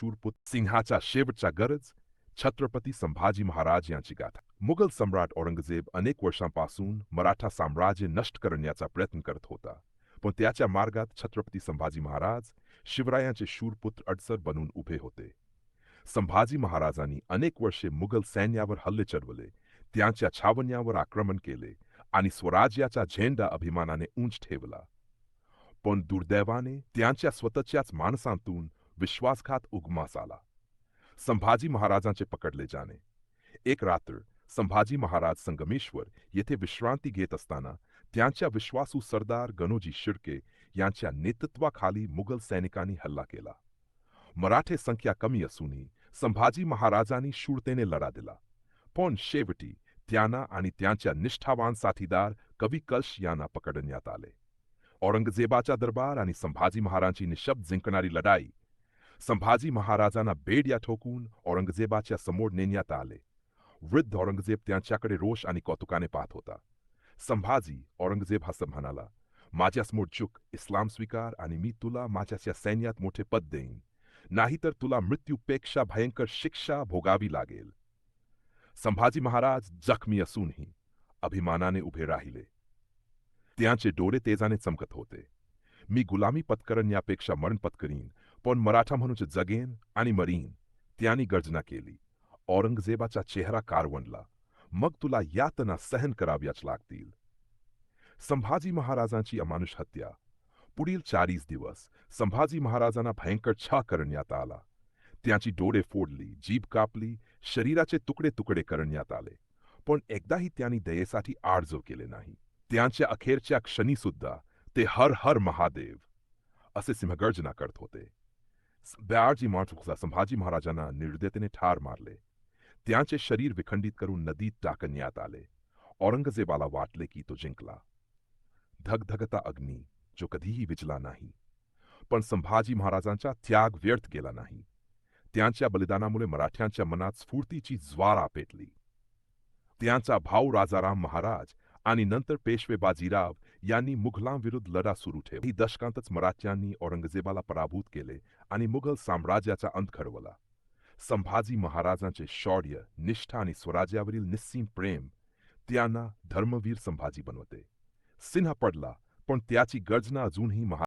शूरपुत सिंहाचा शेवटचा गरज छत्रपती संभाजी महाराज यांची गाथा मुघल सम्राट औरंगजेब अनेक वर्षांपासून मराठा साम्राज्य नष्ट करण्याचा प्रयत्न करत होता पण त्याच्या मार्गात छत्रपती संभाजी महाराज शिवरायांचे शूरपुत्र अडसर बनून उभे होते संभाजी महाराजांनी अनेक वर्षे मुघल सैन्यावर हल्ले चढवले त्यांच्या छावण्यावर आक्रमण केले आणि स्वराज्याचा झेंडा अभिमानाने उंच ठेवला पण दुर्दैवाने त्यांच्या स्वतःच्याच माणसांतून विश्वासघात उगमास आला. संभाजी महाराजांचे पकडले जाणे. एक रात्र संभाजी महाराज संगमेश्वर येथे विश्रांती घेत असताना त्यांच्या विश्वासू सरदार गणोजी शिर्के यांच्या नेतृत्वाखाली मुघल सैनिकांनी हल्ला केला. मराठे संख्या कमी असूनही संभाजी महाराजांनी शूरतेने लढा दिला. पण शेवटी त्यांना आणि त्यांच्या निष्ठावान साथीदार कवी कल्श यांना पकडण्यात आले. औरंगजेबाचा दरबार आणि संभाजी महाराजांची निशब्द जिंकणारी लढाई संभाजी महाराजांना बेड या ठोकून औरंगजेबाच्या समोर नेण्यात आले. वृद्ध औरंगजेब त्यांच्याकडे रोष आणि कौतुकाने पाहत होता. संभाजी औरंगजेब हसत म्हणाला माझ्यासमोर चूक इस्लाम स्वीकार आणि मी तुला माझ्या सैन्यात मोठे पद देईन. नाहीतर तुला मृत्यूपेक्षा भयंकर शिक्षा भोगावी लागेल. संभाजी महाराज जखमी असूनही अभिमानाने उभे राहिले. त्यांचे डोळे तेजाने चमकत होते. मी गुलामी पत्करण्यापेक्षा मरण पत्करीन पण मराठा म्हणून जगेन आणि मरीन त्यांनी गर्जना केली. औरंगजेबाचा चेहरा कारवणला. मग तुला यातना सहन कराव्याच लागतील. संभाजी महाराजांची अमानुष हत्या. पुढील चाळीस दिवस संभाजी महाराजांना भयंकर छा करण्यात आला. त्यांची डोळे फोडली जीभ कापली शरीराचे तुकडे तुकडे करण्यात आले. पण एकदाही त्यांनी दयेसाठी आडजो केले नाही. त्यांच्या अखेरच्या क्षणीसुद्धा ते हर हर महादेव असे सिंहगर्जना करत होते. ब्याळजी माणूसला संभाजी महाराजांना निर्दयतेने ठार मारले. त्यांचे शरीर विखंडित करून नदीत टाकण्यात आले. औरंगजेबाला वाटले की तो जिंकला. धगधगता अग्नी जो कधीही विजला नाही. पण संभाजी महाराजांचा त्याग व्यर्थ गेला नाही. त्यांच्या बलिदानामुळे मराठ्यांच्या मनात स्फूर्तीची ज्वारा पेटली त्यांचा भाऊ राजाराम महाराज आणि नंतर पेशवे बाजीराव यांनी मुघलांविरुद्ध लढा सुरू ठेवला. ही दशकांतच मराठ्यांनी औरंगजेबाला पराभूत केले आणि मुघल साम्राज्याचा अंत घडवला. संभाजी महाराजांचे शौर्य निष्ठा आणि स्वराज्यावरील निस्सीम प्रेम त्यांना धर्मवीर संभाजी बनवते. सिन्हा पडला पण त्याची गर्जना अजूनही महा